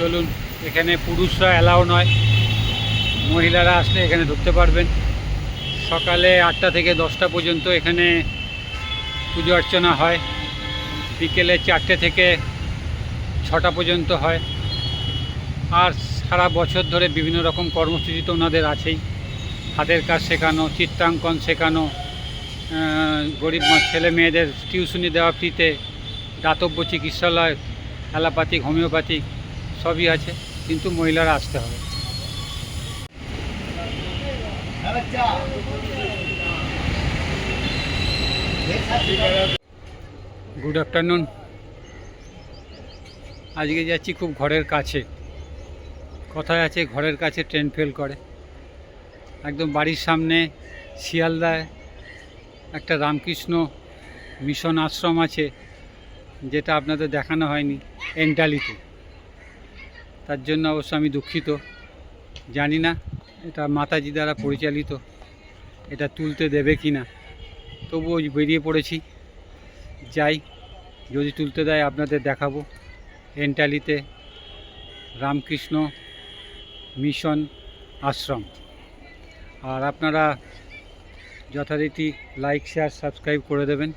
চলুন, এখানে পুরুষরা অ্যালাউ নয়। মহিলারা আসলে এখানে ঢুকতে পারবেন। সকালে আটটা থেকে দশটা পর্যন্ত এখানে পুজো অর্চনা হয়। বিকেলে চারটে থেকে ছটা পর্যন্ত হয়। আর সারা বছর ধরে বিভিন্ন রকম কর্মসূচি তো ওনাদের আছেই। হাতের কাজ শেখানো, চিত্রাঙ্কন শেখানো গরিব ছেলে মেয়েদের টিউশনি দেওয়া ফ্রিতে, দাতব্য চিকিৎসালয়, অ্যালোপ্যাথিক, হোমিওপ্যাথিক সবই আছে, কিন্তু মহিলারা আসতে হবে। গুড আফটারনুন আজকে যাচ্ছি খুব ঘরের কাছে। কথায় আছে? ঘরের কাছে ট্রেন ফেল করে। একদম বাড়ির সামনে শিয়ালদায় একটা রামকৃষ্ণ মিশন আশ্রম আছে, যেটা আপনাদের দেখানো হয়নি এন্টালিতে তার জন্য অবশ্য আমি দুঃখিত। জানি না এটা মাতাজি দ্বারা পরিচালিত, এটা তুলতে দেবে কি না। তবুও বেরিয়ে পড়েছি। যাই, যদি তুলতে দেয় আপনাদের দেখাবো। এন্টালিতে রামকৃষ্ণ মিশন আশ্রম। আর আপনারা যথারীতি লাইক, শেয়ার, সাবস্ক্রাইব করে দেবেন।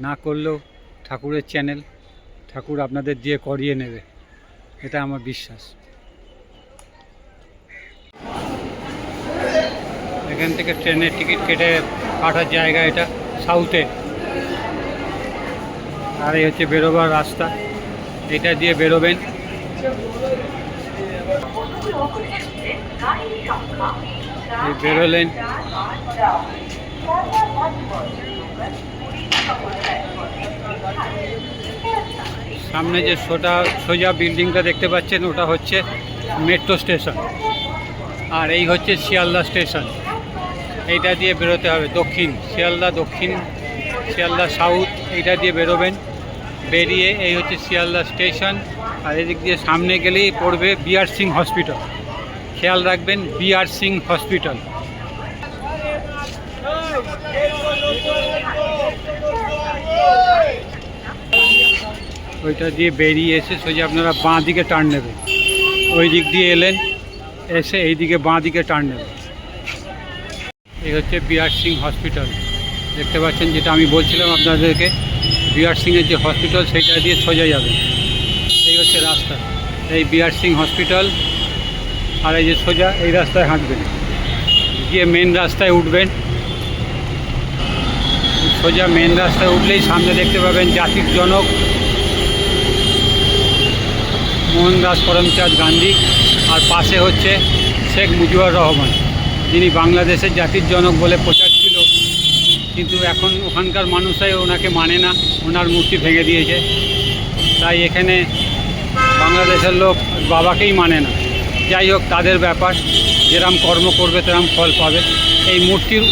না করলেও ঠাকুরের চ্যানেল ঠাকুর আপনাদের দিয়ে করিয়ে নেবে। এটা আমার বিশ্বাস। এখান থেকে ট্রেনের টিকিট কেটে কাটার জায়গা এটা, সাউথে। আর এই হচ্ছে বেরোবার রাস্তা। এটা দিয়ে বেরোবেন। বেরোলেন। সামনে যে সোজা সোজা বিল্ডিংটা দেখতে পাচ্ছেন, ওটা হচ্ছে মেট্রো স্টেশন। আর এই হচ্ছে শিয়ালদা স্টেশন। এইটা দিয়ে বেরোতে হবে দক্ষিণ, শিয়ালদা দক্ষিণ, শিয়ালদা সাউথ, এইটা দিয়ে বেরোবেন। বেরিয়ে এই হচ্ছে শিয়ালদা স্টেশন। আর এদিক দিয়ে সামনে গেলেই পড়বে বিআর সিং হসপিটাল। খেয়াল রাখবেন, বিআর সিং হসপিটাল। ওইটা দিয়ে বেরিয়ে এসে সোজা আপনারা বাঁ দিকে টার্ন নেবেন। ওই দিক দিয়ে এলেন, এসে এই দিকে বাঁ দিকে টার্ন নেবেন। এই হচ্ছে বিআর সিং হসপিটাল দেখতে পাচ্ছেন যেটা আমি বলছিলাম আপনাদেরকে বিআর সিংয়ের যে হসপিটাল সেটা দিয়ে সোজা যাবে এই হচ্ছে রাস্তা। এই বিআর সিং হসপিটাল আর এই যে সোজা, এই রাস্তায় হাঁটবেন। গিয়ে মেন রাস্তায় উঠবেন। সোজা মেন রাস্তায় উঠলেই সামনে দেখতে পাবেন জাতির জনক মোহনদাস করমচাঁদ গান্ধী আর পাশে হচ্ছে শেখ মুজিবুর রহমান। যিনি বাংলাদেশের জাতির জনক বলে প্রচার ছিল, কিন্তু এখন ওখানকার মানুষরাই ওনাকে মানে না, ওনার মূর্তি ভেঙে দিয়েছে। তাই এখানে বাংলাদেশের লোক বাবাকেই মানে না। যাই হোক, তাদের ব্যাপার, যেরম কর্ম করবে তেরম ফল পাবে। এই মূর্তির,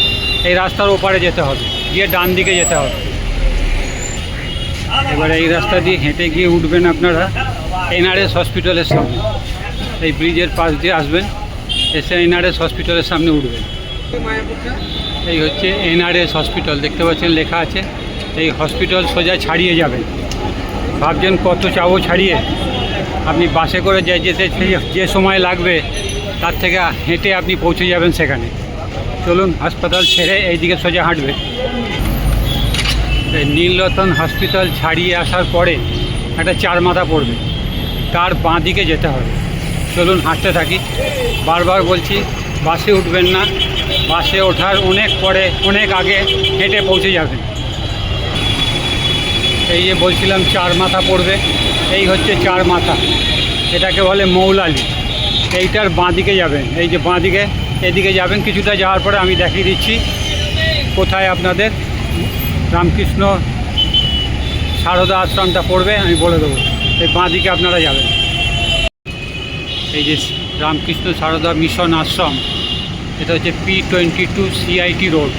এই রাস্তার ওপারে যেতে হবে, গিয়ে ডান দিকে যেতে হবে। এবারে এই রাস্তা দিয়ে হেঁটে গিয়ে উঠবেন আপনারা। এনআরএস হসপিটালের সামনে। এই ব্রিজের পাশ দিয়ে আসবেন, এসে এনআরএস হসপিটালের সামনে উঠবেন। এই হচ্ছে এনআরএস হসপিটাল, দেখতে পাচ্ছেন লেখা আছে, এই হসপিটাল সোজা ছাড়িয়ে যাবেন। ভাবছেন কত চাবো ছাড়িয়ে? আপনি বাসে করে যে যেতে যে সময় লাগবে, তার থেকে হেঁটে আপনি পৌঁছে যাবেন সেখানে। চলুন, হাসপাতাল ছেড়ে এইদিকে সোজা হাঁটবে নীলরতন হসপিটাল ছাড়িয়ে আসার পরে একটা চার মাথা পড়বে। তার বাঁ দিকে যেতে হবে। চলুন হাঁটতে থাকি। বারবার বলছি, বাসে উঠবেন না। বাসে ওঠার অনেক পরে, অনেক আগে হেঁটে পৌঁছে যাবেন। এই যে বলছিলাম, চার মাথা পড়বে। এই হচ্ছে চার মাথা। এটাকে বলে মৌলালি। এইটার বাঁ দিকে যাবেন। এই যে বাঁ দিকে, এদিকে যাবেন। কিছুটা যাওয়ার পরে আমি দেখিয়ে দিচ্ছি কোথায় আপনাদের রামকৃষ্ণ সারদা আশ্রমটা পড়বে, আমি বলে দেবো। এই বাঁ দিকে আপনারা যাবেন। এই যে রামকৃষ্ণ সারদা মিশন আশ্রম, এটা হচ্ছে P twenty two CIT road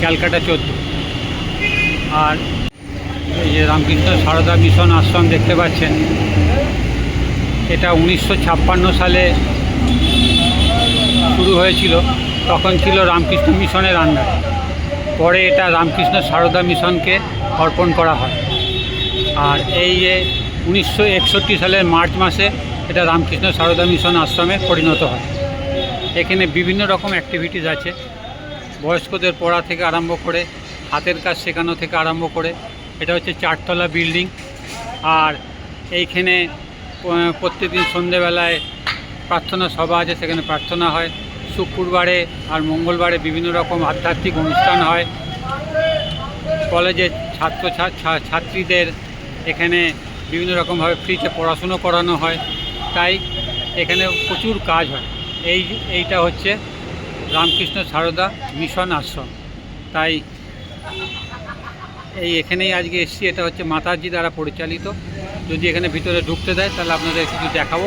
Calcutta চোদ্দ। আর এই যে রামকৃষ্ণ সারদা মিশন আশ্রম দেখতে পাচ্ছেন, এটা উনিশশো ছাপ্পান্ন সালে শুরু হয়েছিল, তখন ছিল রামকৃষ্ণ মিশনের আন্ডার পরে এটা রামকৃষ্ণ সারদা মিশনকে অর্পণ করা হয়। আর এই যে উনিশশো একষট্টি সালের মার্চ মাসে এটা রামকৃষ্ণ সারদা মিশন আশ্রমে পরিণত হয়। এখানে বিভিন্ন রকম অ্যাক্টিভিটিস আছে। বয়স্কদের পড়া থেকে আরম্ভ করে, হাতের কাজ শেখানো থেকে আরম্ভ করে, এটা হচ্ছে চারতলা বিল্ডিং আর এইখানে প্রত্যেকদিন সন্ধেবেলায় প্রার্থনা সভা আছে, সেখানে প্রার্থনা হয়। শুক্রবারে আর মঙ্গলবারে বিভিন্ন রকম আধ্যাত্মিক অনুষ্ঠান হয়। কলেজের ছাত্র ছাত্রীদের এখানে বিভিন্ন রকমভাবে ফ্রিতে পড়াশুনো করানো হয়। তাই এখানে প্রচুর কাজ হয়। এই, এইটা হচ্ছে রামকৃষ্ণ সারদা মিশন আশ্রম। তাই এই এখানেই আজকে এসছি। এটা হচ্ছে মাতাজি দ্বারা পরিচালিত। যদি এখানে ভিতরে ঢুকতে দেয়, তাহলে আপনাদের কিছু দেখাবো।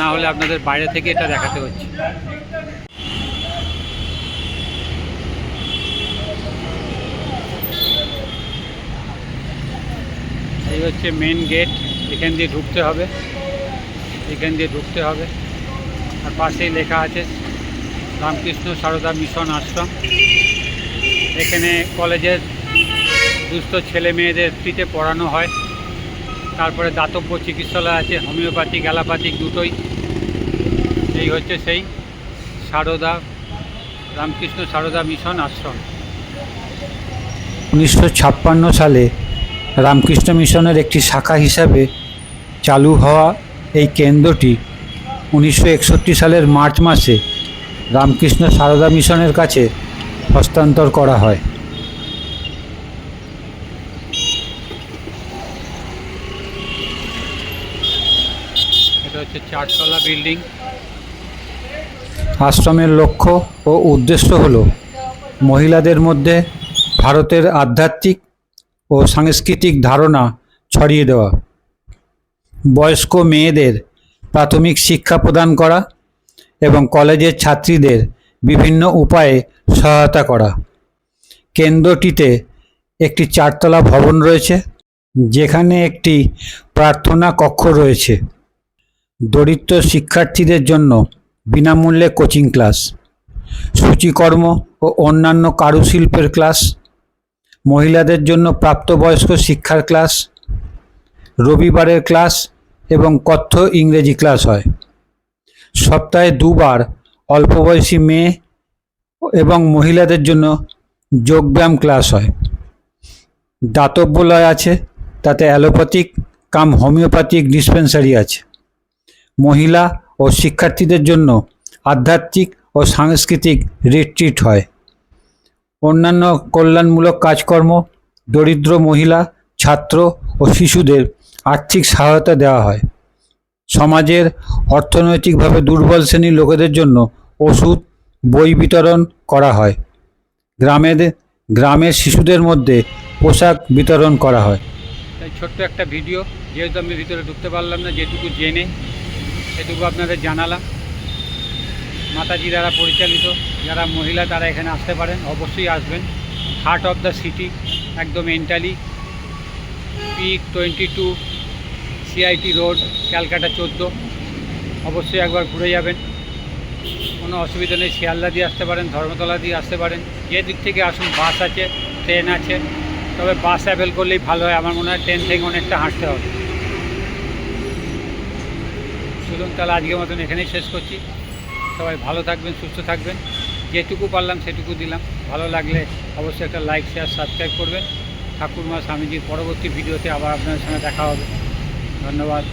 না হলে আপনাদের বাইরে থেকে এটা দেখাতে হচ্ছে। হচ্ছে মেন গেট এখান দিয়ে ঢুকতে হবে। এখান দিয়ে ঢুকতে হবে। আর পাশেই লেখা আছে, রামকৃষ্ণ সারদা মিশন আশ্রম। এখানে কলেজের দুস্থ ছেলে মেয়েদের ফ্রিতে পড়ানো হয়। তারপরে দাতব্য চিকিৎসালয় আছে, হোমিওপ্যাথিক, অ্যালোপ্যাথিক দুটোই। এই হচ্ছে সেই সারদা, রামকৃষ্ণ সারদা মিশন আশ্রম। উনিশশো ছাপ্পান্ন সালে রামকৃষ্ণ মিশনের একটি শাখা হিসাবে চালু হওয়া এই কেন্দ্রটি উনিশশো একষট্টি সালের মার্চ মাসে রামকৃষ্ণ সারদা মিশনের কাছে হস্তান্তর করা হয়। এটা হচ্ছে চারতলা বিল্ডিং। আশ্রমের লক্ষ্য ও উদ্দেশ্য হল মহিলাদের মধ্যে ভারতের আধ্যাত্মিক ও সাংস্কৃতিক ধারণা ছড়িয়ে দেওয়া। বয়স্ক মেয়েদের প্রাথমিক শিক্ষা প্রদান করা এবং কলেজের ছাত্রীদের বিভিন্ন উপায়ে সহায়তা করা। কেন্দ্রটিতে একটি চারতলা ভবন রয়েছে, যেখানে একটি প্রার্থনা কক্ষ রয়েছে। দরিদ্র শিক্ষার্থীদের জন্য বিনামূল্যে কোচিং ক্লাস, সূচিকর্ম ও অন্যান্য কারুশিল্পের ক্লাস মহিলাদের জন্য প্রাপ্তবয়স্ক শিক্ষার ক্লাস, রবিবারের ক্লাস এবং কথ্য ইংরেজি ক্লাস হয়। সপ্তাহে দুবার অল্পবয়সী মেয়ে এবং মহিলাদের জন্য যোগব্যায়াম ক্লাস হয়। দাতব্যলয় আছে, তাতে অ্যালোপ্যাথিক কাম হোমিওপ্যাথিক ডিসপেন্সারি আছে। মহিলা ও শিক্ষার্থীদের জন্য আধ্যাত্মিক ও সাংস্কৃতিক রিট্রিট হয়। অন্যান্য কল্যাণমূলক কাজকর্ম, দরিদ্র মহিলা, ছাত্র ও শিশুদের আর্থিক সহায়তা দেওয়া হয়। সমাজের অর্থনৈতিকভাবে দুর্বল শ্রেণির লোকেদের জন্য ওষুধ, বই বিতরণ করা হয়। গ্রামের গ্রামের শিশুদের মধ্যে পোশাক বিতরণ করা হয়। তাই ছোট্ট একটা ভিডিও, যেহেতু আমি ভিতরে ঢুকতে পারলাম না, যেটুকু জেনে সেটুকু আপনাদের জানালাম। মাতাজি দ্বারা পরিচালিত। যারা মহিলা তারা এখানে আসতে পারেন, অবশ্যই আসবেন। হার্ট অফ দ্য সিটি একদম Entally P twenty two CIT road Calcutta চোদ্দ। অবশ্যই একবার ঘুরে যাবেন। কোনো অসুবিধা নেই, শিয়ালদা দিয়ে আসতে পারেন, ধর্মতলা দিয়ে আসতে পারেন। যে দিক থেকে আসুন, বাস আছে, ট্রেন আছে। তবে বাস অ্যাভেল করলেই ভালো হয়, আমার মনে হয় ট্রেন থেকে অনেকটা হাঁটতে হবে। চলুন, তাহলে আজকের মতন এখানেই শেষ করছি। সবাই ভালো থাকবেন, সুস্থ থাকবেন। যেটুকু পারলাম সেটুকু দিলাম। ভালো লাগলে অবশ্যই একটা লাইক শেয়ার সাবস্ক্রাইব করবেন। ঠাকুরমা স্বামীজির পরবর্তী ভিডিওতে আবার আপনাদের সঙ্গে দেখা হবে। ধন্যবাদ।